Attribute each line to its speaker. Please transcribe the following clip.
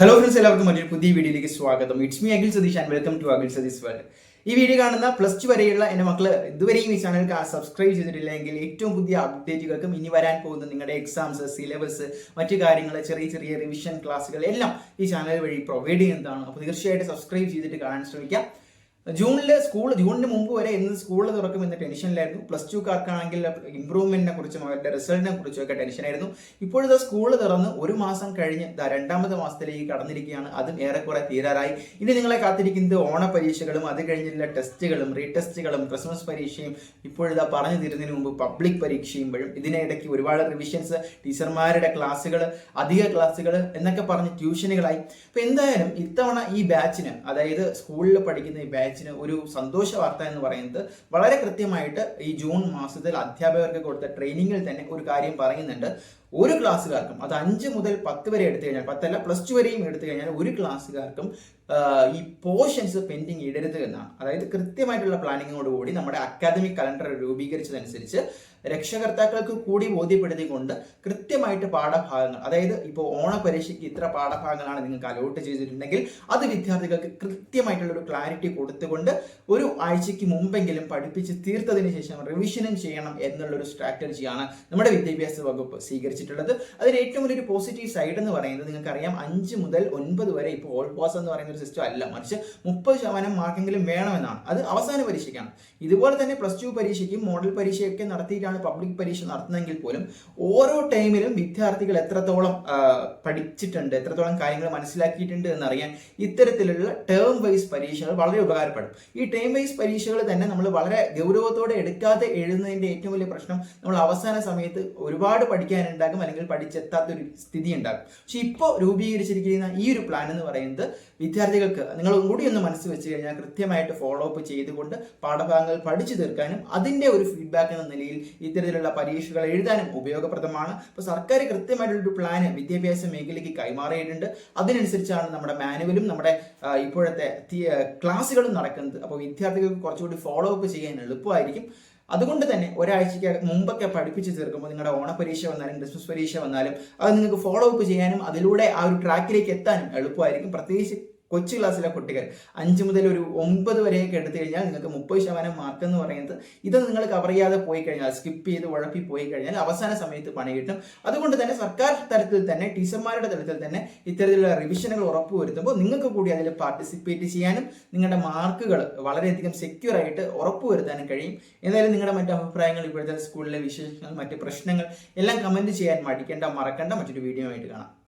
Speaker 1: Hello friends എല്ലാവർക്കും മറ്റൊരു പുതിയ വീഡിയോയിലേക്ക് സ്വാഗതം. It's me Akhil Satheesh and welcome to Akhil Satheesh world. ഈ വീഡിയോ കാണുന്ന പ്ലസ് ടു വരെയുള്ള എന്റെ മക്കൾ ഇതുവരെയും ഈ ചാനൽ സബ്സ്ക്രൈബ് ചെയ്തിട്ടില്ലെങ്കിൽ ഏറ്റവും പുതിയ അപ്ഡേറ്റുകൾക്കും ഇനി വരാൻ പോകുന്ന നിങ്ങളുടെ എക്സാംസ് സിലബസ് മറ്റു കാര്യങ്ങൾ ചെറിയ ചെറിയ റിവിഷൻ ക്ലാസ്സുകൾ എല്ലാം ഈ ചാനൽ വഴി പ്രൊവൈഡ് ചെയ്യുന്നതാണ്. അപ്പോൾ തീർച്ചയായിട്ടും സബ്സ്ക്രൈബ് ചെയ്തിട്ട് കാണാൻ ശ്രമിക്കാം. ജൂണിൽ സ്കൂൾ ജൂണിന് മുമ്പ് വരെ ഇന്ന് സ്കൂളിൽ തുറക്കും എന്ന ടെൻഷനിലായിരുന്നു. പ്ലസ് ടു കാർക്കാണെങ്കിൽ ഇമ്പ്രൂവ്മെന്റിനെ കുറിച്ചും അവരുടെ റിസൾട്ടിനെ കുറിച്ചും ഒക്കെ ടെൻഷനായിരുന്നു. ഇപ്പോഴത്തെ സ്കൂൾ തുറന്ന് ഒരു മാസം കഴിഞ്ഞ് രണ്ടാമത്തെ മാസത്തിലേക്ക് കടന്നിരിക്കുകയാണ്. അതും ഏറെക്കുറെ തീരാറായി. ഇനി നിങ്ങളെ കാത്തിരിക്കുന്നത് ഓണ പരീക്ഷകളും അത് കഴിഞ്ഞുള്ള ടെസ്റ്റുകളും റീടെസ്റ്റുകളും ക്രിസ്മസ് പരീക്ഷയും ഇപ്പോഴത്തെ പറഞ്ഞു തീരുന്നതിന് മുമ്പ് പബ്ലിക് പരീക്ഷയും വരും ഇതിനിടയ്ക്ക് ഒരുപാട് റിവിഷൻസ് ടീച്ചർമാരുടെ ക്ലാസ്സുകൾ അധിക ക്ലാസ്സുകൾ എന്നൊക്കെ പറഞ്ഞ് ട്യൂഷനുകളായി. അപ്പൊ എന്തായാലും ഇത്തവണ ഈ ബാച്ചിന് അതായത് സ്കൂളിൽ പഠിക്കുന്ന ഈ ബാച്ചിന് ഒരു സന്തോഷ വാർത്ത എന്ന് പറയുന്നത് വളരെ കൃത്യമായിട്ട് ഈ ജൂൺ മാസത്തിൽ അധ്യാപകർക്ക് കൊടുത്ത ട്രെയിനിങ്ങിൽ തന്നെ ഒരു കാര്യം പറയുന്നുണ്ട്. ഒരു ക്ലാസ്സുകാർക്കും അത് അഞ്ച് മുതൽ പത്ത് വരെ എടുത്തു കഴിഞ്ഞാൽ പത്തല്ല പ്ലസ് ടു വരെയും എടുത്തു കഴിഞ്ഞാൽ ഒരു ക്ലാസ്സുകാർക്കും ഈ പോർഷൻസ് പെൻഡിങ് ഇടരുത് എന്നാണ്. അതായത് കൃത്യമായിട്ടുള്ള പ്ലാനിങ്ങോട് കൂടി നമ്മുടെ അക്കാദമിക് കലണ്ടർ രൂപീകരിച്ചതനുസരിച്ച് രക്ഷകർത്താക്കൾക്ക് കൂടി ബോധ്യപ്പെടുത്തിക്കൊണ്ട് കൃത്യമായിട്ട് പാഠഭാഗങ്ങൾ അതായത് ഇപ്പോൾ ഓണ പരീക്ഷയ്ക്ക് ഇത്ര പാഠഭാഗങ്ങളാണ് നിങ്ങൾക്ക് അലോട്ട് ചെയ്തിട്ടുണ്ടെങ്കിൽ അത് വിദ്യാർത്ഥികൾക്ക് കൃത്യമായിട്ടുള്ള ഒരു ക്ലാരിറ്റി കൊടുത്തുകൊണ്ട് ഒരു ആഴ്ചയ്ക്ക് മുമ്പെങ്കിലും പഠിപ്പിച്ച് തീർത്തതിന് ശേഷം റിവിഷനും ചെയ്യണം എന്നുള്ളൊരു സ്ട്രാറ്റജിയാണ് നമ്മുടെ വിദ്യാഭ്യാസ വകുപ്പ് സ്വീകരിച്ചിട്ടുള്ളത് അതിൽ ഏറ്റവും വലിയൊരു പോസിറ്റീവ് സൈഡ് എന്ന് പറയുന്നത് നിങ്ങൾക്കറിയാം അഞ്ച് മുതൽ ഒൻപത് വരെ ഇപ്പോൾ ഓൾ പാസ് എന്ന് പറയുന്ന ഒരു സിസ്റ്റം അല്ല. മറിച്ച് മുപ്പത് ശതമാനം മാർക്കെങ്കിലും വേണമെന്നാണ്. അത് അവസാന പരീക്ഷയ്ക്കാണ്. ഇതുപോലെ തന്നെ പ്ലസ് ടു പരീക്ഷയ്ക്കും മോഡൽ പരീക്ഷയൊക്കെ നടത്തിയിട്ടാണ് പബ്ലിക് പരീക്ഷ നടത്തുന്നതെങ്കിൽ പോലും ഓരോ ടൈമിലും വിദ്യാർത്ഥികൾ എത്രത്തോളം പഠിച്ചിട്ടുണ്ട് എത്രത്തോളം കാര്യങ്ങൾ മനസ്സിലാക്കിയിട്ടുണ്ട് എന്നറിയാൻ ഇത്തരത്തിലുള്ള ടേം വൈസ് പരീക്ഷകൾ വളരെ ഉപകാരപ്പെടും. ഈ ടേം വൈസ് പരീക്ഷകൾ തന്നെ നമ്മൾ വളരെ ഗൗരവത്തോടെ എടുക്കാതെ എഴുതുന്നതിന്റെ ഏറ്റവും വലിയ പ്രശ്നം നമ്മൾ അവസാന സമയത്ത് ഒരുപാട് പഠിക്കാനുണ്ടാകും അല്ലെങ്കിൽ പഠിച്ചെത്താത്തൊരു സ്ഥിതി ഉണ്ടാകും പക്ഷെ ഇപ്പോൾ രൂപീകരിച്ചിരിക്കുന്ന ഈ ഒരു പ്ലാൻ എന്ന് പറയുന്നത് വിദ്യാർത്ഥികൾക്ക് നിങ്ങൾ കൂടി ഒന്ന് മനസ്സ് വെച്ച് കഴിഞ്ഞാൽ കൃത്യമായിട്ട് ഫോളോ അപ്പ് ചെയ്തുകൊണ്ട് പാഠഭാഗങ്ങൾ പഠിച്ചു തീർക്കാനും അതിന്റെ ഒരു ഫീഡ്ബാക്ക് എന്ന നിലയിൽ ഇത്തരത്തിലുള്ള പരീക്ഷകൾ എഴുതാനും ഉപയോഗപ്രദമാണ്. അപ്പോൾ സർക്കാർ കൃത്യമായിട്ടുള്ളൊരു പ്ലാൻ വിദ്യാഭ്യാസ മേഖലയ്ക്ക് കൈമാറിയിട്ടുണ്ട്. അതിനനുസരിച്ചാണ് നമ്മുടെ മാനുവലും നമ്മുടെ ഇപ്പോഴത്തെ ക്ലാസ്സുകളും നടക്കുന്നത്. അപ്പോൾ വിദ്യാർത്ഥികൾക്ക് കുറച്ചുകൂടി ഫോളോ അപ്പ് ചെയ്യാൻ എളുപ്പമായിരിക്കും. അതുകൊണ്ട് തന്നെ ഒരാഴ്ചയ്ക്ക് മുമ്പൊക്കെ പഠിപ്പിച്ച് തീർക്കുമ്പോൾ നിങ്ങളുടെ ഓണപരീക്ഷ വന്നാലും ക്രിസ്മസ് പരീക്ഷ വന്നാലും അത് നിങ്ങൾക്ക് ഫോളോ അപ്പ് ചെയ്യാനും അതിലൂടെ ആ ഒരു ട്രാക്കിലേക്ക് എത്താനും എളുപ്പമായിരിക്കും. പ്രത്യേകിച്ച് കൊച്ചു ക്ലാസ്സിലെ കുട്ടികൾ. അഞ്ച് മുതൽ ഒരു ഒമ്പത് വരെയൊക്കെ എടുത്തു കഴിഞ്ഞാൽ നിങ്ങൾക്ക് മുപ്പത് ശതമാനം മാർക്ക് എന്ന് പറയുന്നത് ഇത് നിങ്ങൾ കവർ ചെയ്യാതെ പോയി കഴിഞ്ഞാൽ സ്കിപ്പ് ചെയ്ത് ഉഴപ്പി പോയി കഴിഞ്ഞാൽ അവസാന സമയത്ത് പണി കിട്ടും. അതുകൊണ്ട് തന്നെ സർക്കാർ തലത്തിൽ തന്നെ ടീച്ചർമാരുടെ തലത്തിൽ തന്നെ ഇത്തരത്തിലുള്ള റിവിഷനുകൾ ഉറപ്പുവരുത്തുമ്പോൾ നിങ്ങൾക്ക് കൂടി അതിൽ പാർട്ടിസിപ്പേറ്റ് ചെയ്യാനും നിങ്ങളുടെ മാർക്കുകൾ വളരെയധികം സെക്യൂർ ആയിട്ട് ഉറപ്പുവരുത്താനും കഴിയും. എന്തായാലും നിങ്ങളുടെ മറ്റു അഭിപ്രായങ്ങൾ ഇപ്പോഴത്തെ സ്കൂളിലെ വിശേഷങ്ങൾ മറ്റ് പ്രശ്നങ്ങൾ എല്ലാം കമന്റ് ചെയ്യാൻ മടിക്കേണ്ട മറക്കേണ്ട. മറ്റൊരു വീഡിയോ ആയിട്ട് കാണാം.